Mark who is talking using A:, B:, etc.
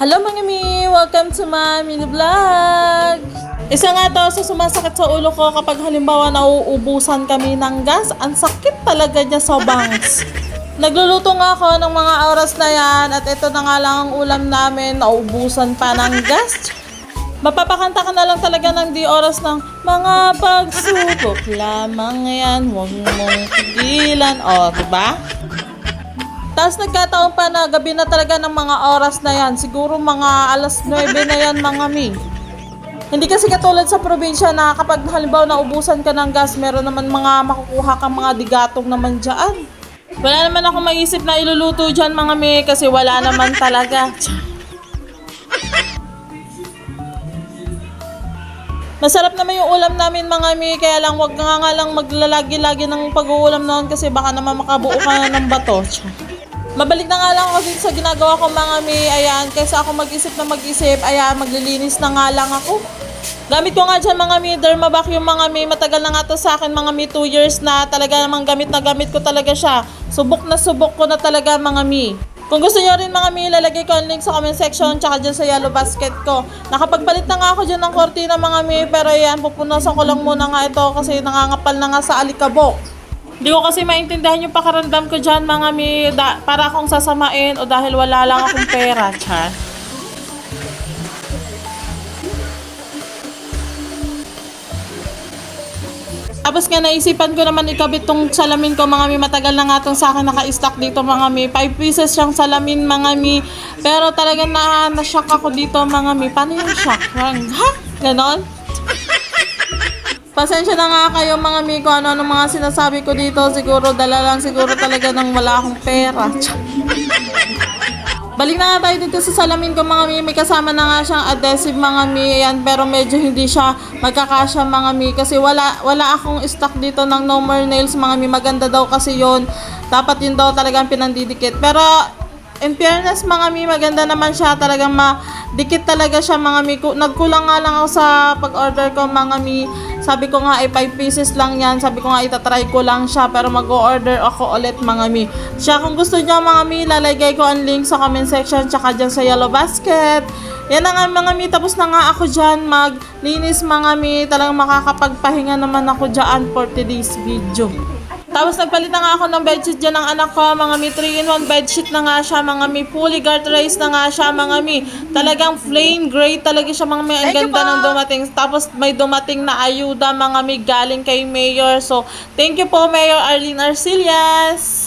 A: Hello mga mi! Welcome to my mini vlog! Isa nga to sa sumasakit sa ulo ko kapag halimbawa nauubusan kami ng gas. Ang sakit talaga niya sa bangs. Nagluluto nga ako ng mga oras na yan at ito na nga lang ang ulam namin. Nauubusan pa ng gas. Mapapakanta ka na lang talaga ng di oras ng mga pagsubok lamang yan. Huwag mong pigilan. O, diba? Tapos nagkataon pa na gabi na talaga ng mga oras na yan. Siguro mga alas 9 na yan mga mi. Hindi kasi katulad sa probinsya na kapag halimbawa naubusan ka ng gas, meron naman mga makukuha kang mga digatong naman dyan. Wala naman ako maisip na iluluto dyan mga mi kasi wala naman talaga. Masarap naman yung ulam namin mga mi, kaya lang wag nga nga lang maglalagi-lagi ng pag-uulam noon kasi baka naman makabuo ka ng bato. Mabalik na nga lang ako dito sa ginagawa ko mga mi, ayan, kaysa ako mag-isip na mag-isip, ayan, maglilinis na nga lang ako. Gamit ko nga dyan mga mi, derma vacuum mga mi, matagal na nga to sa akin mga mi, 2 years na talaga namang gamit na gamit ko talaga siya. Subok na subok ko na talaga mga mi. Kung gusto nyo rin mga mi, lalagay ko ang link sa comment section tsaka dyan sa yellow basket ko. Nakapagpalit na nga ako dyan ng kortina mga mi, pero yan, pupunasan ko lang muna nga ito kasi nangangapal na nga sa alikabok. Hindi ko kasi maintindihan yung pakaramdam ko dyan mga mi, da- para akong sasamain o dahil wala lang akong pera, chan. Tapos nga naisipan ko naman ikabit tong salamin ko mga mi. Matagal na nga tong sa akin naka-stock dito mga mi. 5 pieces siyang salamin mga mi. Pero talagang na, na-shock ako dito mga mi. Paano yung shock? Parang, ha? Ganon? Pasensya na nga kayo mga mi kung ano-ano mga sinasabi ko dito. Siguro dala lang siguro talaga ng wala akong pera. Balik na nga tayo dito sa salamin ko mga mi. May kasama na nga siyang adhesive mga mi. Ayan, pero medyo hindi siya magkakasya mga mi. Kasi wala, wala akong stock dito ng no more nails mga mi. Maganda daw kasi yon Dapat yun daw talagang pinandidikit. Pero in fairness mga mi, maganda naman siya. Talagang madikit talaga siya mga mi. Ku- Nagkulang nga lang ako sa pag-order ko mga mi. Sabi ko nga ay 5 pieces lang yan. Sabi ko nga itatry ko lang siya pero mag-order ako ulit mga mi. Siya kung gusto niya mga mi, lalagay ko ang link sa comment section tsaka dyan sa yellow basket. Yan na nga mga mi, tapos na nga ako dyan maglinis mga mi. Talagang makakapagpahinga naman ako dyan for today's video. Tapos nagpalit na nga ako ng bedsheet dyan ng anak ko, mga mi 3-in-1 bedsheet na nga siya, mga mi fully garterized na nga siya, mga mi. Talagang flame gray talaga siya, mga mi. Ang ganda ng dumating. Tapos may dumating na ayuda, mga mi, galing kay Mayor. So, thank you po, Mayor Arlene Arcillas.